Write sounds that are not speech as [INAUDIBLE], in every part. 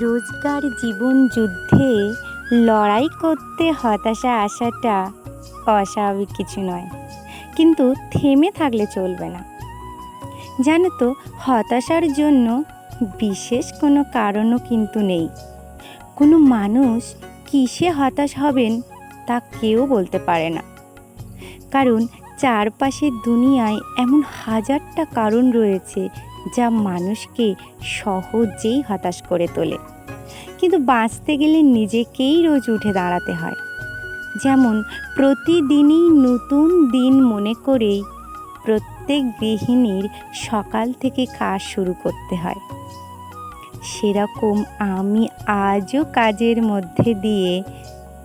রোজকার জীবন যুদ্ধে লড়াই করতে হতাশা আসাটা অস্বাভাবিক কিছু নয়। কিন্তু থেমে থাকলে চলবে না। জানো তো হতাশার জন্য বিশেষ কোনো কারণও কিন্তু নেই। কোনো মানুষ কিসে হতাশ হবেন তা কেউ বলতে পারে না। কারণ চারপাশের দুনিয়ায় এমন হাজারটা কারণ রয়েছে যা মানুষকে সহজেই হতাশ করে তোলে। কিন্তু বাঁচতে গেলে নিজেকেই রোজ উঠে দাঁড়াতে হয়। যেমন প্রতিদিনই নতুন দিন মনে করেই প্রত্যেক গৃহিণীর সকাল থেকে কাজ শুরু করতে হয়। সেরকম আমি আজও কাজের মধ্যে দিয়ে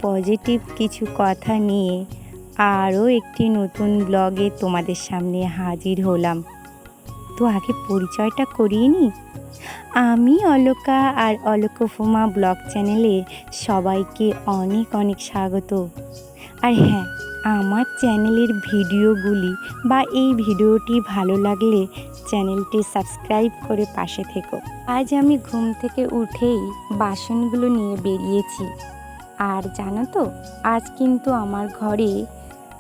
পজিটিভ কিছু কথা নিয়ে আরও একটি নতুন ব্লগে তোমাদের সামনে হাজির হলাম। তো আগে পরিচয়টা করিয়ে নিই? আমি অলকা আর অলকফুমা ব্লগ চ্যানেলে সবাইকে অনেক অনেক স্বাগত। আর হ্যাঁ আমার চ্যানেলের ভিডিওগুলি বা এই ভিডিওটি ভালো লাগলে চ্যানেলটি সাবস্ক্রাইব করে পাশে থেকো। আজ আমি ঘুম থেকে উঠেই বাসনগুলো নিয়ে বেরিয়েছি। আর জানো তো, আজ কিন্তু আমার ঘরে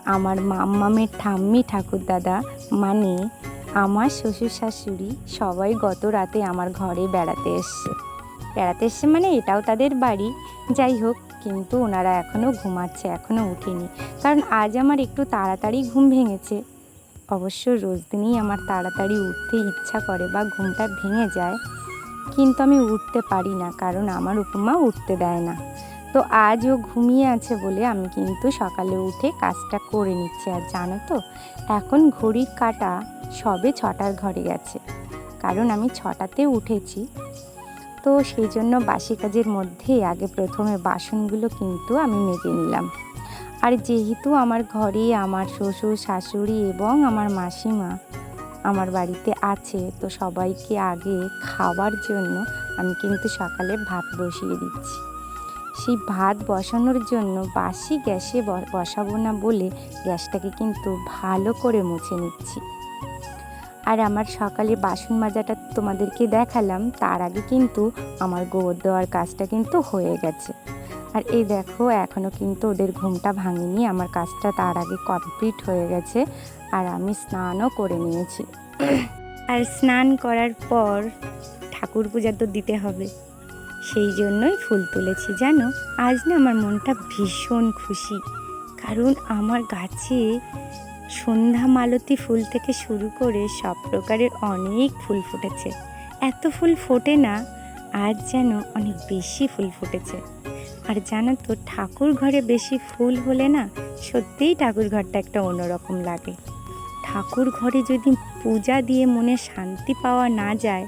আমার মাম্মামের ঠাম্মি ঠাকুর দাদা মানে আমার শ্বশুর শাশুড়ি সবাই গত রাতে আমার ঘরে বেড়াতে এসছে। বেড়াতে এসছে মানে এটাও তাদের বাড়ি। যাই হোক, কিন্তু ওনারা এখনও ঘুমাচ্ছে এখনও উঠেনি। কারণ আজ আমার একটু তাড়াতাড়ি ঘুম ভেঙেছে। অবশ্য রোজ দিনই আমার তাড়াতাড়ি উঠতে ইচ্ছা করে বা ঘুমটা ভেঙে যায়, কিন্তু আমি উঠতে পারি না, কারণ আমার উপমা উঠতে দেয় না। তো আজ ও ঘুমিয়ে আছে বলে আমি কিন্তু সকালে উঠে কাজটা করে নিচ্ছি, আর জানো তো, এখন ঘড়ির কাটা সবে ছটার ঘরে গেছে। কারণ আমি ছটাতে উঠেছি। তো সেই জন্য বাসি কাজের মধ্যে আগে প্রথমে বাসনগুলো কিন্তু আমি মেজে নিলাম। আর যেহেতু আমার ঘরে আমার শ্বশুর, শাশুড়ি এবং আমার মাসিমা আমার বাড়িতে আছে, তো সবাইকে আগে খাওয়ার জন্য আমি কিন্তু সকালে ভাত বসিয়ে দিচ্ছি। সেই ভাত বসানোর জন্য বাসি গ্যাসে বসাবো না বলে গ্যাসটাকে কিন্তু ভালো করে মুছে নিচ্ছি। আর আমার সকালে বাসন মাজাটা তোমাদেরকে দেখালাম, তার আগে কিন্তু আমার গোবর দেওয়ার কাজটা কিন্তু হয়ে গেছে। আর এই দেখো এখনও কিন্তু ওদের ঘুমটা ভাঙেনি, আমার কাজটা তার আগে কমপ্লিট হয়ে গেছে আর আমি স্নানও করে নিয়েছি। আর স্নান করার পর ঠাকুর পূজা তো দিতে হবে, সেই জন্যই ফুল তুলেছি, জানো? আজ না আমার মনটা ভীষণ খুশি, কারণ আমার গাছে সন্ধ্যা মালতী ফুল থেকে শুরু করে সব প্রকারের অনেক ফুল ফুটেছে। এত ফুল ফোটে না আজ যেন অনেক বেশি ফুল ফুটেছে। আর জানো তো ঠাকুর ঘরে বেশি ফুল হলে না সত্যিই ঠাকুর ঘরটা একটা অন্যরকম লাগে। ঠাকুর ঘরে যদি পূজা দিয়ে মনে শান্তি পাওয়া না যায়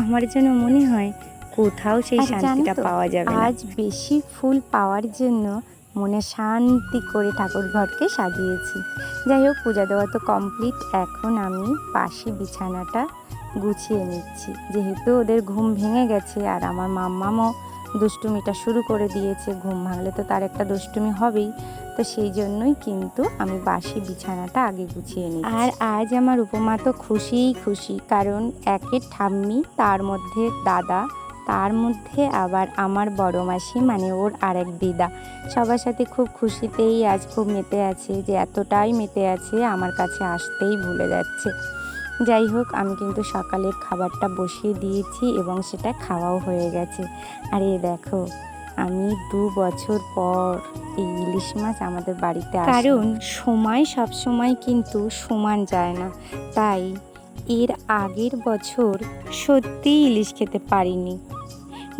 আমার যেন মনে হয় কোথাও সেই শান্তিটা পাওয়া যাবে আজ বেশি ফুল পাওয়ার জন্য মনে শান্তি করে ঠাকুর ঘরকে সাজিয়েছি। যাই হোক, পূজা দেওয়া তো কমপ্লিট এখন আমি পাশে বিছানাটা গুছিয়ে নিচ্ছি। যেহেতু ওদের ঘুম ভেঙে গেছে আর আমার মাম্মামও দুষ্টুমিটা শুরু করে দিয়েছে, ঘুম ভাঙলে তো তার একটা দুষ্টুমি হবেই। তো সেই জন্যই কিন্তু আমি বাসি বিছানাটা আগে গুছিয়ে নিই আর আজ আমার উপমা তো খুশিই খুশি, কারণ একের ঠাম্মি, তার মধ্যে দাদা তার মধ্যে আবার আমার বড় মাসি মানে ওর আরেক দিদা। সবার সাথে খুব খুশিতেই আজ খুব মেতে আছে, যে এতটাই মেতে আছে, আমার কাছে আসতেই ভুলে যাচ্ছে। যাই হোক, আমি কিন্তু সকালের খাবারটা বসিয়ে দিয়েছি এবং সেটা খাওয়াও হয়ে গেছে। আর এই দেখো, আমি দু বছর পর এই ইলিশ মাছ আমাদের বাড়িতে। কারণ সময় সব সময় কিন্তু সমান যায় না। তাই এর আগের বছর সত্যিই ইলিশ খেতে পারিনি।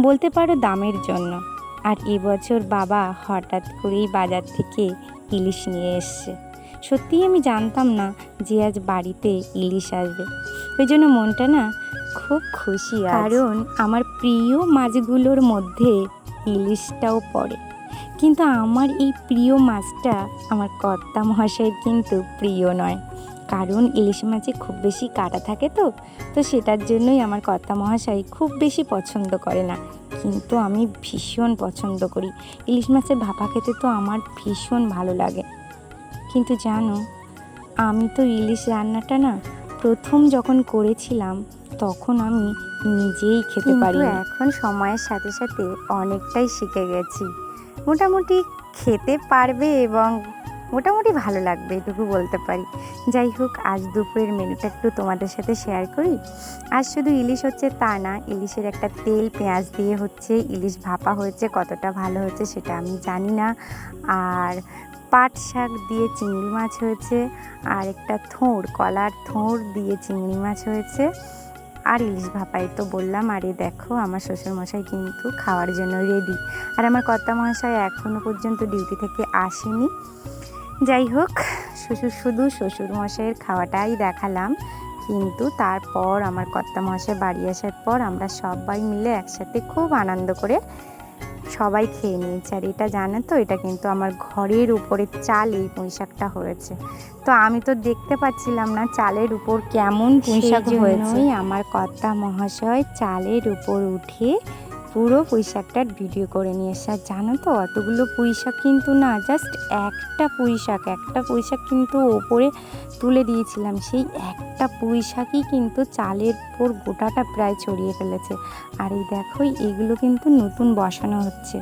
বলতে পারো দামের জন্য। আর এবছর বাবা হঠাৎ করেই বাজার থেকে ইলিশ নিয়ে এসছে। সত্যিই আমি জানতাম না যে আজ বাড়িতে ইলিশ আসবে। ওই জন্য মনটা না খুব খুশি কারণ আমার প্রিয় মাছগুলোর মধ্যে ইলিশটাও পড়ে। কিন্তু আমার এই প্রিয় মাছটা আমার কর্তা মহাশয়ের কিন্তু প্রিয় নয়। কারণ ইলিশ মাছে খুব বেশি কাটা থাকে তো তো সেটার জন্যই আমার কর্তা মহাশয় খুব বেশি পছন্দ করে না। কিন্তু আমি ভীষণ পছন্দ করি। ইলিশ মাছের ভাপা খেতে তো আমার ভীষণ ভালো লাগে। কিন্তু জানো আমি তো ইলিশ রান্নাটা না প্রথম যখন করেছিলাম তখন আমি নিজেই খেতে পারি এখন সময়ের সাথে সাথে অনেকটাই শিখে গেছি। মোটামুটি খেতে পারবে এবং মোটামুটি ভালো লাগবে, এটুকু বলতে পারি। যাই হোক, আজ দুপুরের মেনুটা একটু তোমাদের সাথে শেয়ার করি। আজ শুধু ইলিশ হচ্ছে তা না, ইলিশের একটা তেল, পেঁয়াজ দিয়ে হচ্ছে ইলিশ ভাপা হয়েছে, কতটা ভালো হয়েছে সেটা আমি জানি না। আর পাট শাক দিয়ে চিংড়ি মাছ হয়েছে, আর একটা থোড়, কলার থোড় দিয়ে চিংড়ি মাছ হয়েছে। আর ইলিশ ভাপাই তো বললাম, আর দেখো, আমার শ্বশুরমশাই কিন্তু খাওয়ার জন্য রেডি আর আমার কর্তা মহাশয় এখনও পর্যন্ত ডিউটি থেকে আসেনি। যাই হোক শ্বশুর শুধু শ্বশুরমশাইয়ের খাওয়াটাই দেখালাম। কিন্তু তারপর আমার কর্তা মহাশয় বাড়ি আসার পর আমরা সবাই মিলে একসাথে খুব আনন্দ করে সবাই খেয়ে নিয়েছি। আর এটা জানো তো এটা কিন্তু আমার ঘরের উপরে চাল এই পুঁইশাকটা হয়েছে। তো আমি তো দেখতে পাচ্ছিলাম না চালের উপর কেমন পুঁইশাক হয়েছে। আমার কর্তা মহাশয় চালের উপর উঠে পুরো পুঁইশাকটার ভিডিও করে নিয়ে এসে। আর জানো তো, অতগুলো পুঁই শাক কিন্তু না জাস্ট একটা পুঁই শাক একটা পুঁইশাক কিন্তু ওপরে তুলে দিয়েছিলাম। সেই একটা পুঁই শাকই কিন্তু চালের উপর গোটাটা প্রায় ছড়িয়ে ফেলেছে। আর এই দেখো, এগুলো কিন্তু নতুন বসানো হচ্ছে।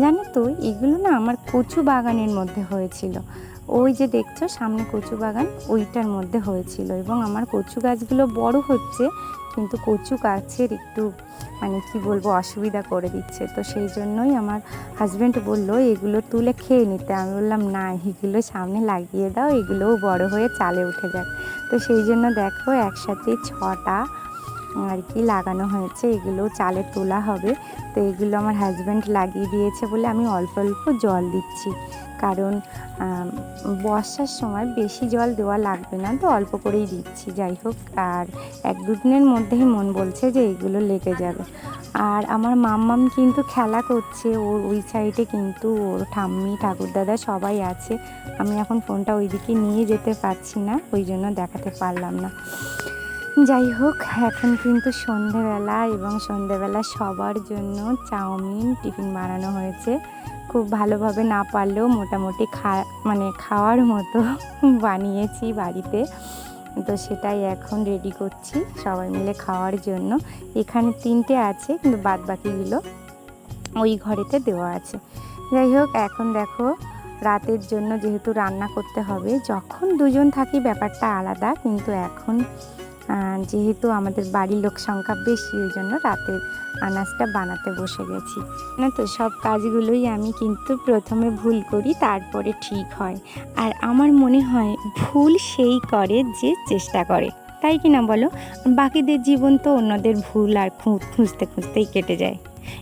জানো তো, এগুলো না আমার কচু বাগানের মধ্যে হয়েছিল। ওই যে দেখছ, সামনে কচু বাগান, ওইটার মধ্যে হয়েছিল। এবং আমার কচু গাছগুলো বড় হচ্ছে, কিন্তু কচু গাছের একটু মানে কি বলব, অসুবিধা করে দিচ্ছে। তো সেই জন্যই আমার হাজব্যান্ড বলল, এগুলো তুলে খেয়ে নিতে। আমি বললাম, না, এগুলো সামনে লাগিয়ে দাও, এগুলোও বড় হয়ে চালে উঠে যাক। তো সেই জন্য দেখো, একসাথে ছটা আর কি লাগানো হয়েছে। এগুলো চালে তোলা হবে। তো এগুলো আমার হাজব্যান্ড লাগিয়ে দিয়েছে বলে আমি অল্প অল্প জল দিচ্ছি। কারণ বর্ষার সময় বেশি জল দেওয়া লাগবে না, তো অল্প করেই দিচ্ছি, যাই হোক। আর এক দুদিনের মধ্যেই মন বলছে যে এগুলো লেগে যাবে। আর আমার মাম্মাম কিন্তু খেলা করছে, ওর ওই সাইডে কিন্তু ওর ঠাম্মি ঠাকুরদাদা সবাই আছে। আমি এখন ফোনটা ওইদিকে নিয়ে যেতে পারছি না, ওই জন্য দেখাতে পারলাম না। যাই হোক, এখন কিন্তু সন্ধেবেলা এবং সন্ধেবেলা সবার জন্য চাউমিন টিফিন বানানো হয়েছে। খুব ভালোভাবে না পারলেও মোটামুটি খা মানে খাওয়ার মতো [LAUGHS] বানিয়েছি বাড়িতে। তো সেটাই এখন রেডি করছি সবাই মিলে খাওয়ার জন্য। এখানে তিনটে আছে, কিন্তু বাদ বাকিগুলো ওই ঘরেতে দেওয়া আছে। যাই হোক, এখন দেখো রাতের জন্য যেহেতু রান্না করতে হবে, যখন দুজন থাকি ব্যাপারটা আলাদা, কিন্তু এখন যেহেতু আমাদের বাড়ির লোক সংখ্যা বেশি, ওই জন্য রাতের আনাজটা বানাতে বসে গেছি। না তো, সব কাজগুলোই আমি কিন্তু প্রথমে ভুল করি, তারপরে ঠিক হয়। আর আমার মনে হয় ভুল সেই করে যে চেষ্টা করে। তাই কি না বলো? বাকিদের জীবন তো অন্যদের ভুল আর খুঁজতে খুঁজতেই কেটে যায়।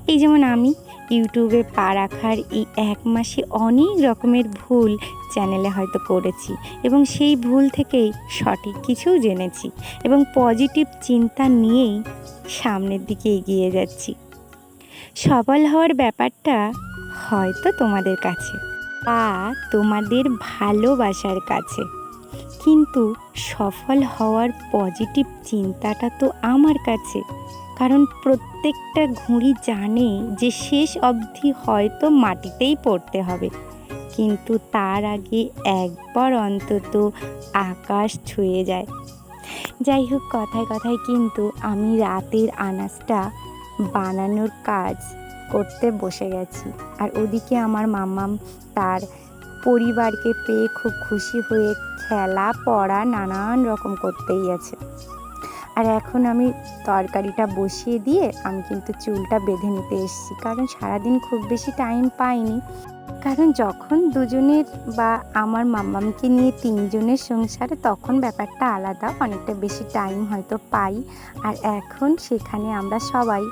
এই যেমন আমি ইউটিউবে পা রাখার এই এক মাসে অনেক রকমের ভুল চ্যানেলে হয়তো করেছি এবং সেই ভুল থেকেই সঠিক কিছু জেনেছি এবং পজিটিভ চিন্তা নিয়েই সামনের দিকে এগিয়ে যাচ্ছি। সফল হওয়ার ব্যাপারটা হয়তো তোমাদের কাছে বা তোমাদের ভালোবাসার কাছে। কিন্তু সফল হওয়ার পজিটিভ চিন্তাটা তো আমার কাছে। কারণ প্রত্যেকটা ঘুড়ি জানে যে শেষ অবধি হয়তো মাটিতেই পড়তে হবে। কিন্তু তার আগে একবার অন্তত আকাশ ছুঁয়ে যায়। যাই হোক, কথায় কথায় কিন্তু আমি রাতের আনাজটা বানানোর কাজ করতে বসে গেছি। আর ওদিকে আমার মামাম তার পরিবারকে পেয়ে খুব খুশি হয়ে খেলা পড়া নানান রকম করতেই আছে। আর এখন আমি তরকারিটা বসিয়ে দিয়ে আমি কিন্তু চুলটা বেঁধে নিতে এসেছি। কারণ সারাদিন খুব বেশি টাইম পাইনি। কারণ যখন দুজনের বা আমার মাম্মামকে নিয়ে তিনজনের সংসারে, তখন ব্যাপারটা আলাদা, অনেকটা বেশি টাইম হয়তো পাই। আর এখন সেখানে আমরা সবাই,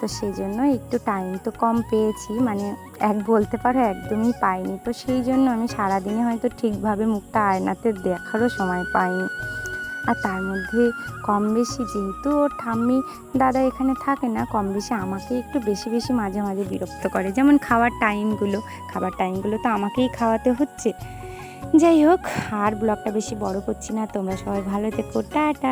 তো সেই জন্য একটু টাইম তো কম পেয়েছি। মানে এক বলতে পারো একদমই পাইনি। তো সেই জন্য আমি সারাদিনে হয়তো ঠিকভাবে মুখটা আয়নাতে দেখারও সময় পাইনি। আর তার মধ্যে কম বেশি যেহেতু ওর ঠাম্মি দাদা এখানে থাকে না, কম বেশি আমাকে একটু বেশি বেশি মাঝে মাঝে বিরক্ত করে। যেমন খাওয়ার টাইমগুলো, খাবার টাইমগুলো তো আমাকেই খাওয়াতে হচ্ছে। যাই হোক, আর ব্লগটা বেশি বড় করছি না, তোমরা সবাই ভালো থেকো, টাটা।